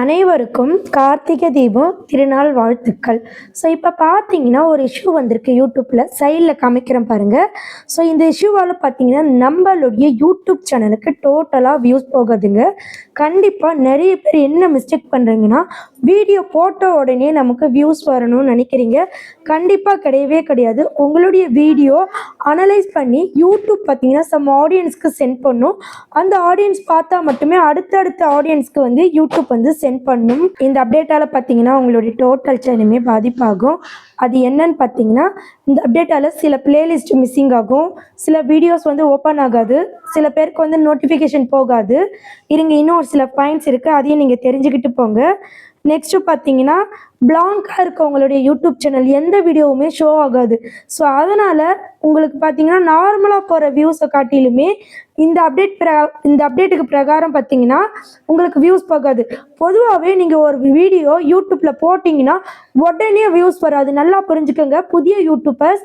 அனைவருக்கும் கார்த்திகை தீபம் திருநாள் வாழ்த்துக்கள். ஸோ இப்போ பார்த்தீங்கன்னா ஒரு இஷ்யூ வந்திருக்கு யூடியூப்பில் சைடில் காமிக்கிறேன் பாருங்கள் ஸோ இந்த இஷ்யூவால் பார்த்தீங்கன்னா நம்மளுடைய யூடியூப் சேனலுக்கு டோட்டலாக வியூஸ் போகுதுங்க. கண்டிப்பாக நிறைய பேர் என்ன மிஸ்டேக் பண்ணுறீங்கன்னா வீடியோ போட்ட உடனே நமக்கு வியூஸ் வரணும்னு நினைக்கிறீங்க. கண்டிப்பாக கிடையவே கிடையாது. உங்களுடைய வீடியோ அனலைஸ் பண்ணி யூடியூப் பார்த்தீங்கன்னா சம் ஆடியன்ஸ்க்கு சென்ட் பண்ணும். அந்த ஆடியன்ஸ் பார்த்தா மட்டுமே அடுத்தடுத்த ஆடியன்ஸ்க்கு வந்து யூடியூப் வந்து சென்ட் பண்ணும். இந்த அப்டேட்டால் பார்த்தீங்கன்னா உங்களுடைய டோட்டல் சேனலுமே பாதிப்பாகும். அது என்னன்னு பார்த்தீங்கன்னா இந்த அப்டேட்டால் சில பிளேலிஸ்ட் மிஸ்ஸிங் ஆகும். சில வீடியோஸ் வந்து ஓப்பன் ஆகாது. சில பேருக்கு வந்து நோட்டிஃபிகேஷன் போகாது. இருங்க இன்னும் ஒரு சில பாயிண்ட்ஸ் இருக்குது அதையும் நீங்கள் தெரிஞ்சுக்கிட்டு போங்க. நெக்ஸ்ட்டு பார்த்தீங்கன்னா பிளாங்காக இருக்கவங்களுடைய யூடியூப் சேனல் எந்த வீடியோவுமே ஷோ ஆகாது. ஸோ அதனால் உங்களுக்கு பார்த்தீங்கன்னா நார்மலாக போகிற வியூஸை காட்டிலுமே இந்த அப்டேட் பிர இந்த அப்டேட்டுக்கு பிரகாரம் பார்த்தீங்கன்னா உங்களுக்கு வியூஸ் போகாது. பொதுவாகவே நீங்கள் ஒரு வீடியோ யூடியூப்பில் போட்டிங்கன்னா உடனே வியூஸ் வராது. நல்லா புரிஞ்சுக்கோங்க. புதிய யூடியூபர்ஸ்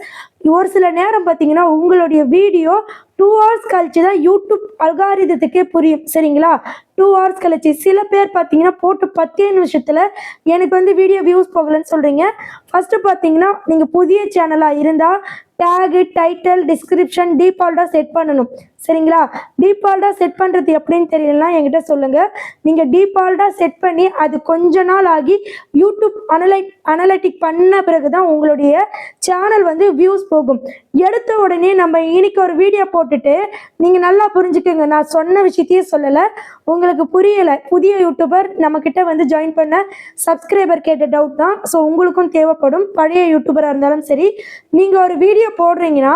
ஒரு சில நேரம் பார்த்தீங்கன்னா உங்களுடைய வீடியோ டூ ஹவர்ஸ் கழிச்சு தான் யூடியூப் அல்காரிதத்துக்கே புரியும். சரிங்களா? டூ ஹவர்ஸ் கழிச்சு சில பேர் பார்த்தீங்கன்னா போட்டு பத்தே நிமிஷத்தில் எனக்கு வந்து வீடியோ வியூஸ் போகலன்னு சொல்கிறீங்க ஃபஸ்ட்டு பார்த்தீங்கன்னா நீங்கள் புதிய சேனலாக இருந்தால் டேகு டைட்டில் டிஸ்கிரிப்ஷன் டீஃபால்ட்டாக செட் பண்ணணும். சரிங்களா? டீஃபால்ட்டாக செட் பண்ணுறது எப்படின்னு தெரியலனா என்கிட்ட சொல்லுங்கள் நீங்கள் டீஃபால்ட்டாக செட் பண்ணி அது கொஞ்ச நாள் ஆகி யூடியூப் அனலைட் அனலைட்டிக் பண்ண பிறகு தான் உங்களுடைய சேனல் வந்து வியூஸ் போகும். எடுத்த உடனே நம்ம இன்னைக்கு ஒரு வீடியோ போட்டுட்டு நீங்கள் நல்லா புரிஞ்சுக்கோங்க. நான் சொன்ன விஷயத்தையே சொல்லலை. உங்கள் உங்களுக்கு புரியலை புதிய யூடியூபர் நம்மக்கிட்ட வந்து ஜாயின் பண்ண சப்ஸ்கிரைபர் கேட்ட டவுட் தான். ஸோ உங்களுக்கும் தேவைப்படும். பழைய யூடியூபராக இருந்தாலும் சரி நீங்கள் ஒரு வீடியோ போடுறீங்கன்னா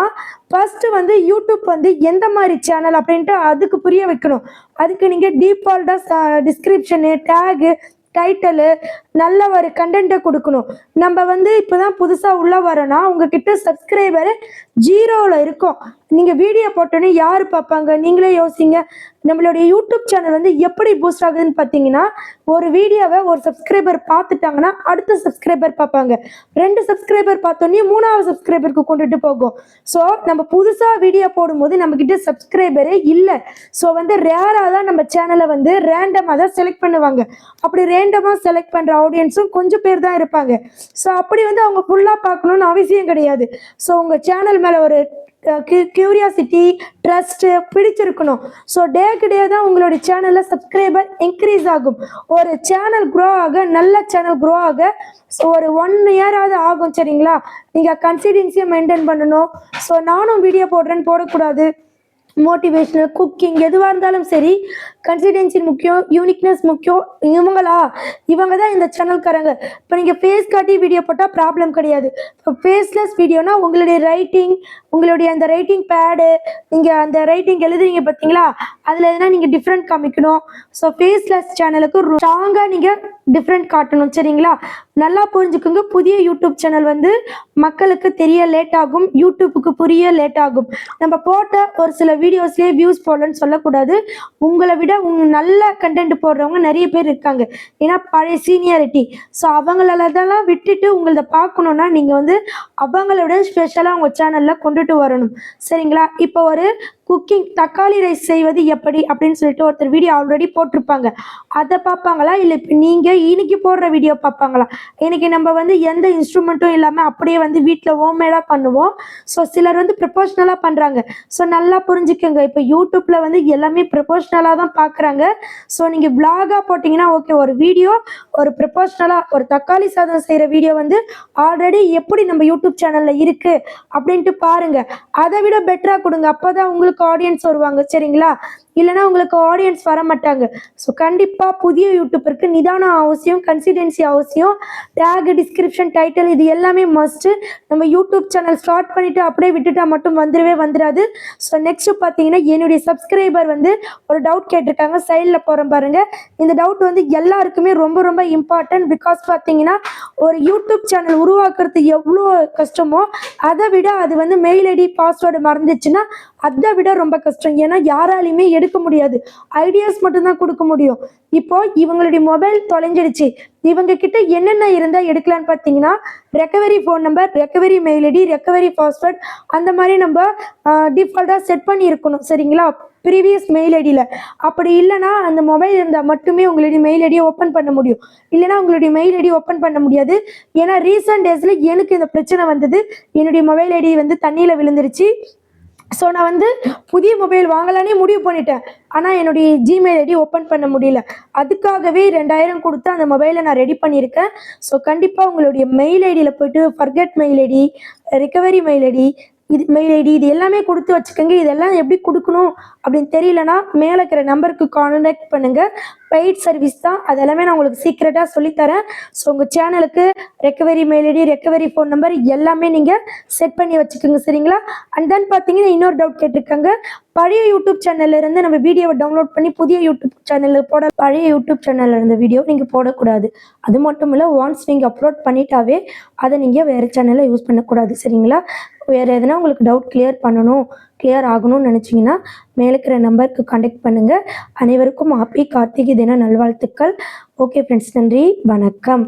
ஃபஸ்ட்டு வந்து யூடியூப் வந்து எந்த மாதிரி சேனல் அப்படின்ட்டு அதுக்கு புரிய வைக்கணும். அதுக்கு நீங்கள் டீஃபால்ட்டாக டிஸ்கிரிப்ஷனு டேகு டைட்டலு நல்ல ஒரு கண்டென்ட்டை கொடுக்கணும். நம்ம வந்து இப்போ தான் புதுசாக உள்ளே வரோன்னா உங்ககிட்ட சப்ஸ்கிரைபரு ஜீரோவில் இருக்கும். நீங்கள் வீடியோ போட்டோன்னே யார் பார்ப்பாங்க? நீங்களே யோசிங்க. நம்மளுடைய யூடியூப் சேனல் வந்து எப்படி பூஸ்ட் ஆகுதுன்னு பார்த்தீங்கன்னா ஒரு வீடியோவை ஒரு சப்ஸ்கிரைபர் பார்த்துட்டாங்கன்னா அடுத்த சப்ஸ்கிரைபர் பார்ப்பாங்க. ரெண்டு சப்ஸ்கிரைபர் பார்த்தோன்னே மூணாவது சப்ஸ்கிரைபருக்கு கொண்டுட்டு போகும். ஸோ நம்ம புதுசாக வீடியோ போடும்போது நம்மக்கிட்ட சப்ஸ்கிரைபரே இல்லை. ஸோ வந்து ரேராக தான் நம்ம சேனலை வந்து ரேண்டமாக தான் செலக்ட் பண்ணுவாங்க. அப்படி ரேண்டமாக செலக்ட் பண்ணுற ஆடியன்ஸும் கொஞ்சம் பேர் தான் இருப்பாங்க. ஸோ அப்படி வந்து அவங்க ஃபுல்லாக பார்க்கணுன்னு அவசியம் கிடையாது. ஸோ உங்கள் சேனல் மேலே ஒரு கியூரியாசிட்டி ட்ரஸ்ட்டு பிடிச்சிருக்கணும். ஸோ டேக்கு டே தான் உங்களுடைய சேனலில் சப்ஸ்கிரைபர் இன்க்ரீஸ் ஆகும். ஒரு சேனல் க்ரோ ஆக நல்ல சேனல் க்ரோ ஆக ஸோ ஒரு ஒன் இயராவது ஆகும் சரிங்களா? நீங்கள் கன்சிடென்சியை மெயின்டைன் பண்ணணும். ஸோ நானும் வீடியோ போடுறேன்னு போடக்கூடாது. மோட்டிவேஷனல் குக்கிங் எதுவாக இருந்தாலும் சரி கன்சிடென்சி முக்கியம் யூனிக்னஸ் முக்கியம். இவங்களா? இவங்க தான் இந்த சேனல்காரங்க இப்போ நீங்கள் ஃபேஸ் காட்டி வீடியோ போட்டால் ப்ராப்ளம் கிடையாது. இப்போ ஃபேஸ்லெஸ் வீடியோனா உங்களுடைய ரைட்டிங் உங்களுடைய அந்த ரைட்டிங் பேடு நீங்கள் அந்த ரைட்டிங் எழுதுறீங்க பார்த்தீங்களா அதில் எதுனா நீங்கள் டிஃப்ரெண்ட் காமிக்கணும். ஸோ ஃபேஸ்லெஸ் சேனலுக்கு ஸ்ட்ராங்காக நீங்கள் டிஃப்ரெண்ட் காட்டணும் சரிங்களா? நல்லா புரிஞ்சுக்கோங்க. புதிய யூடியூப் சேனல் வந்து மக்களுக்கு தெரிய லேட் ஆகும் யூடியூப்புக்கு புரிய லேட் ஆகும். நம்ம போட்ட ஒரு சில வீடியோஸ்லேயே வியூஸ் போடலன்னு சொல்லக்கூடாது. உங்களை விட உங்க நல்ல கண்டென்ட் போடுறவங்க நிறைய பேர் இருக்காங்க. ஏன்னா பழைய சீனியாரிட்டி ஸோ அவங்களதெல்லாம் விட்டுட்டு உங்களை பார்க்கணுன்னா நீங்கள் வந்து அவங்களோட ஸ்பெஷலாக உங்கள் சேனலில் கொண்டுட்டு வரணும். சரிங்களா? இப்போ ஒரு குக்கிங் தக்காளி ரைஸ் செய்வது எப்படி அப்படின்னு சொல்லிட்டு ஒருத்தர் வீடியோ ஆல்ரெடி போட்டிருப்பாங்க. அதை பார்ப்பாங்களா? இல்லை இப்போ நீங்கள் இன்னைக்கு போடுற வீடியோ பார்ப்பாங்களா? இன்னைக்கு நம்ம வந்து எந்த இன்ஸ்ட்ருமெண்ட்டும் இல்லாமல் அப்படியே வந்து வீட்டில் ஹோம்மேடாக பண்ணுவோம். ஸோ சிலர் வந்து ப்ரொபோஷ்னலாக பண்ணுறாங்க ஸோ நல்லா புரிஞ்சுக்கோங்க. இப்போ யூடியூப்பில் வந்து எல்லாமே ப்ரொபோஷ்னலாக தான் பார்க்குறாங்க. ஸோ நீங்கள் vlog-ஆ போட்டிங்கன்னா ஓகே ஒரு வீடியோ ஒரு ப்ரொபோஷ்னலாக ஒரு தக்காளி சாதம் செய்கிற வீடியோ வந்து ஆல்ரெடி எப்படி நம்ம யூடியூப் சேனலில் இருக்குது அப்படின்ட்டு பாருங்கள் அதை விட பெட்டராக கொடுங்க. அப்போ தான் உங்களுக்கு ஆடியன்ஸ் வருவாங்க சரிங்களா? இல்லைன்னா உங்களுக்கு ஆடியன்ஸ் வர மாட்டாங்க ஸோ கண்டிப்பாக புதிய யூடியூபருக்கு நிதானம் அவசியம் கன்சிடென்சி அவசியம். டேக் டிஸ்கிரிப்ஷன் டைட்டில் இது எல்லாமே மஸ்ட்டு நம்ம யூடியூப் சேனல் ஸ்டார்ட் பண்ணிவிட்டு அப்படியே விட்டுட்டா மட்டும் வந்துடவே வந்துடாது. ஸோ நெக்ஸ்ட் பார்த்தீங்கன்னா என்னுடைய சப்ஸ்கிரைபர் வந்து ஒரு டவுட் கேட்டிருக்காங்க. சைடில் போகிறோம் பாருங்கள் இந்த டவுட் வந்து எல்லாருக்குமே ரொம்ப ரொம்ப இம்பார்ட்டன்ட் பிகாஸ் பார்த்தீங்கன்னா ஒரு யூடியூப் சேனல் உருவாக்குறது எவ்வளோ கஷ்டமோ அதை விட அது வந்து மெயில் ஐடி பாஸ்வேர்டு மறந்துச்சுன்னா அதை விட ரொம்ப கஷ்டம். ஏன்னா யாராலையுமே எடுக்க முடியாது. ஐடியாஸ் மட்டும்தான் கொடுக்க முடியும். இப்போ இவங்களுடைய மொபைல் தொலைஞ்சிடுச்சு. இவங்க கிட்ட என்னென்ன இருந்தால் எடுக்கலான்னு பார்த்தீங்கன்னா recovery phone number recovery mail ID recovery password அந்த மாதிரி நம்ம டிஃபால்ட்டாக செட் பண்ணி இருக்கணும். சரிங்களா? ப்ரீவியஸ் மெயில் ஐடியில் அப்படி இல்லைன்னா அந்த மொபைல் இருந்தால் மட்டுமே உங்களுடைய மெயில் ஐடியை ஓப்பன் பண்ண முடியும். இல்லைன்னா உங்களுடைய மெயில் ஐடி ஓப்பன் பண்ண முடியாது. ஏன்னா ரீசெண்ட் டேஸில் எனக்கு இந்த பிரச்சனை வந்தது. என்னுடைய மொபைல் ஐடி வந்து தண்ணியில் விழுந்துருச்சு. ஸோ நான் வந்து புதிய மொபைல் வாங்கலானே முடிவு பண்ணிட்டேன். ஆனால் என்னுடைய ஜிமெயில் ஐடி ஓப்பன் பண்ண முடியல. அதுக்காகவே ரெண்டாயிரம் கொடுத்து அந்த மொபைலை நான் ரெடி பண்ணியிருக்கேன். ஸோ கண்டிப்பாக உங்களுடைய மெயில் ஐடியில் போயிட்டு forget mail ID recovery mail ID இது மெயில் ஐடி இது எல்லாமே கொடுத்து வச்சுக்கோங்க. இதெல்லாம் எப்படி கொடுக்கணும் அப்படின்னு தெரியலனா மேலே இருக்கிற நம்பருக்கு கான்டாக்ட் பண்ணுங்கள் பெய்ட் சர்வீஸ் தான். அது எல்லாமே நான் உங்களுக்கு சீக்ரெட்டாக சொல்லித்தரேன். ஸோ உங்கள் சேனலுக்கு recovery mail ID recovery phone number எல்லாமே நீங்கள் செட் பண்ணி வச்சுக்கோங்க சரிங்களா? அண்ட் தென் பார்த்தீங்கன்னா இன்னொரு டவுட் கேட்டிருக்காங்க. பழைய யூடியூப் சேனல்ல இருந்து நம்ம வீடியோவை டவுன்லோட் பண்ணி புதிய யூடியூப் சேனலில் போட பழைய யூடியூப் சேனலில் இருந்த வீடியோ நீங்கள் போடக்கூடாது. அது மட்டும் இல்லை ஒன்ஸ் நீங்கள் அப்லோட் பண்ணிட்டாவே அதை நீங்கள் வேறு சேனலில் யூஸ் பண்ணக்கூடாது சரிங்களா? வேறு எதனா உங்களுக்கு டவுட் கிளியர் பண்ணணும். கிளியர் ஆகணும்னு நினச்சிங்கன்னா மேலே இருக்கிற நம்பருக்கு கான்டாக்ட் பண்ணுங்கள் அனைவருக்கும் ஹாப்பி கார்த்திகை தின நல்வாழ்த்துக்கள். ஓகே ஃப்ரெண்ட்ஸ் நன்றி. வணக்கம்.